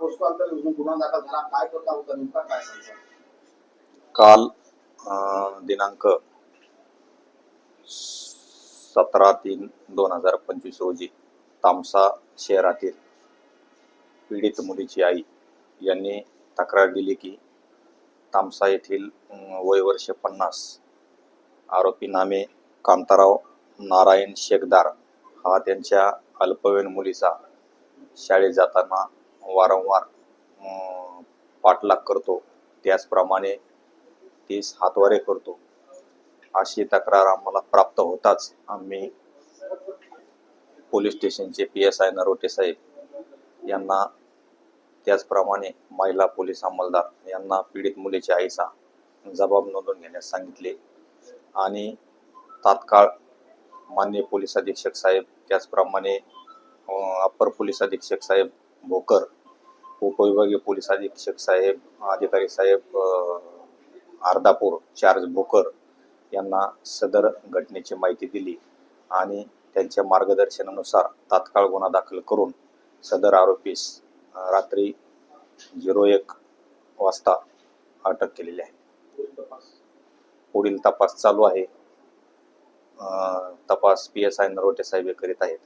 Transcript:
POCSO अंतर्गत गुन्हा दाखल झाला. काय करता होता नेमका? काय सांगता? काल दिनांक सतरा तीन दोन हजार पंचवीस रोजी तामसा शहरातील पीडित मुलीची आई यांनी तक्रार दिली की तामसा येथील वय वर्ष पन्नास आरोपी नामे कांताराव नारायण शेखदार हा त्यांच्या अल्पवयीन मुलीचा शाळेत जाताना वारंवार पाठलाग करतो. त्याचप्रमाणे तीस हातवारे करतो. अशी तक्रार आम्हाला प्राप्त होताच आम्ही पोलीस स्टेशनचे पी एस आय नरोटे साहेब यांना त्याचप्रमाणे महिला पोलीस अंमलदार यांना पीडित मुलीच्या आईचा जबाब नोंदवून घेण्यास सांगितले. आणि तात्काळ मान्य पोलीस अधीक्षक साहेब त्याचप्रमाणे अप्पर पोलीस अधीक्षक साहेब भोकर उपविभागीय पोलीस अधीक्षक साहेब अधिकारी साहेब अर्धापूर चार्ज भोकर यांना सदर घटनेची माहिती दिली आणि त्यांच्या मार्गदर्शनानुसार तात्काळ गुन्हा दाखल करून सदर आरोपीस रात्री झिरो एक वाजता अटक केलेली आहे. पुढील तपास चालू आहे. तपास पी एस आय नरोटे साहेब हे करीत आहेत.